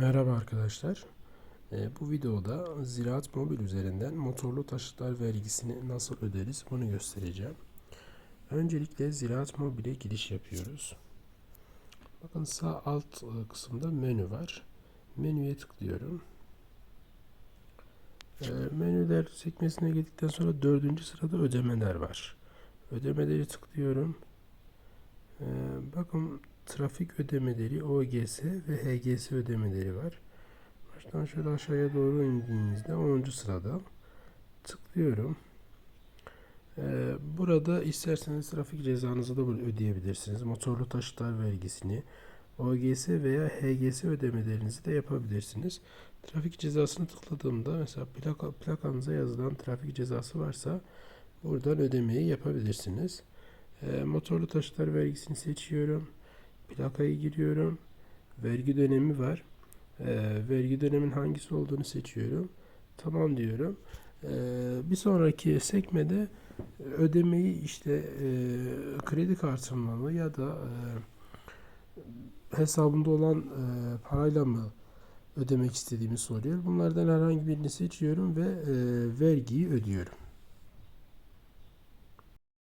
Merhaba arkadaşlar. Ee, bu videoda Ziraat Mobil üzerinden motorlu taşıtlar vergisini nasıl öderiz bunu göstereceğim. Öncelikle Ziraat Mobil'e giriş yapıyoruz. Bakın sağ alt e, kısımda menü var. Menüye tıklıyorum. Ee, menüler sekmesine geldikten sonra dördüncü sırada ödemeler var. Ödemeleri tıklıyorum. Ee, bakın trafik ödemeleri OGS ve HGS ödemeleri var. Baştan şöyle aşağıya doğru indiğinizde 10. sırada tıklıyorum. Ee, burada isterseniz trafik cezanızı da ödeyebilirsiniz. Motorlu taşıtlar vergisini, OGS veya HGS ödemelerinizi de yapabilirsiniz. Trafik cezasını tıkladığımda mesela plaka, plakanıza yazılan trafik cezası varsa buradan ödemeyi yapabilirsiniz. Ee, motorlu taşıtlar vergisini seçiyorum. Plakayı giriyorum. Vergi dönemi var. Ee, vergi dönemin hangisi olduğunu seçiyorum. Tamam diyorum. Ee, bir sonraki sekmede ödemeyi işte e, kredi kartımla mı ya da e, hesabımda olan e, parayla mı ödemek istediğimi soruyor. Bunlardan herhangi birini seçiyorum ve e, vergiyi ödüyorum.